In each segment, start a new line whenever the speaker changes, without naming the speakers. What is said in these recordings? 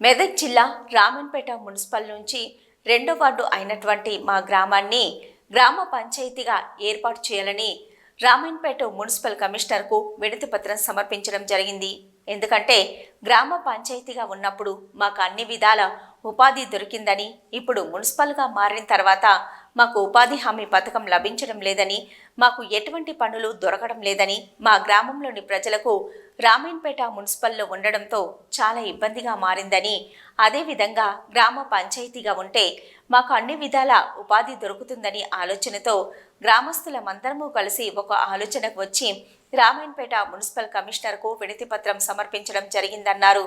మెదక్ జిల్లా రామన్పేట మున్సిపల్ నుంచి రెండో వార్డు అయినటువంటి మా గ్రామాన్ని గ్రామ పంచాయతీగా ఏర్పాటు చేయాలని రామన్పేట మున్సిపల్ కమిషనర్కు వినతి పత్రం సమర్పించడం జరిగింది. ఎందుకంటే గ్రామ పంచాయతీగా ఉన్నప్పుడు మాకు అన్ని విధాల ఉపాధి దొరికిందని ఇప్పుడు మున్సిపల్గా మారిన తర్వాత మాకు ఉపాధి హామీ పథకం లభించడం లేదని మాకు ఎటువంటి పనులు దొరకడం లేదని మా గ్రామంలోని ప్రజలకు రామేన్పేట మున్సిపల్లో ఉండడంతో చాలా ఇబ్బందిగా మారిందని అదేవిధంగా గ్రామ పంచాయతీగా ఉంటే మాకు అన్ని విధాల ఉపాధి దొరుకుతుందని ఆలోచనతో గ్రామస్తులమందరము కలిసి ఒక ఆలోచనకు వచ్చి రామాయణపేట మున్సిపల్ కమిషనర్కు వినతిపత్రం సమర్పించడం జరిగిందన్నారు.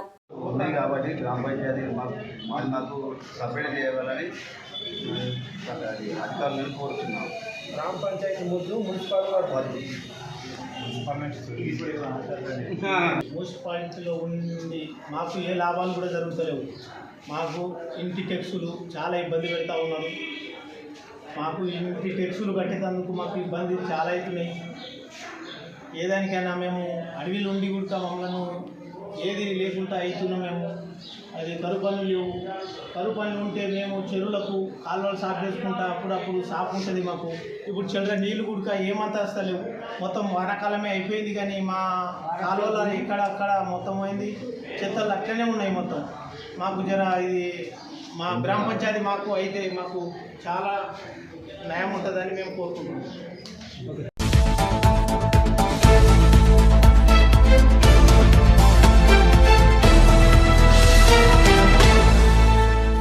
ఉంది కాబట్టి గ్రామ పంచాయతీ మాకు నాకు సపరేట్ చేయవాలని అది అధికారులను కోరుతున్నాం
గ్రామ పంచాయతీ ముందు మున్సిపల్ వార్డు. మున్సిపాలిటీలో ఉండి మాకు ఏ లాభాలు కూడా జరుగుతలేవు. మాకు ఇంటి టెక్సులు చాలా ఇబ్బంది పెడతా ఉన్నారు. మాకు ఇంటి టెక్సులు కట్టేటందుకు మాకు ఇబ్బంది చాలా అవుతున్నాయి. ఏదానికైనా మేము అడవిలో ఉండి కూడా మమ్మల్ని ఏది లేకుండా అవుతున్నాం మేము. అది కరువు పనులు లేవు. కరువు పనులు ఉంటే మేము చెరువులకు కాలువలు సాఫ్ చేసుకుంటా అప్పుడప్పుడు సాఫ్ ఉంటుంది మాకు. ఇప్పుడు చెరువుల నీళ్ళు కూడా ఏమంతా వస్తలేవు మొత్తం వానాకాలమే అయిపోయింది కానీ మా కాలువల ఇక్కడ అక్కడ మొత్తం అయింది చెత్తలు అట్లనే ఉన్నాయి మొత్తం. మాకు జర ఇది మా గ్రామ పంచాయతీ మాకు అయితే మాకు చాలా న్యాయం ఉంటుందని మేము కోరుకుంటున్నాం.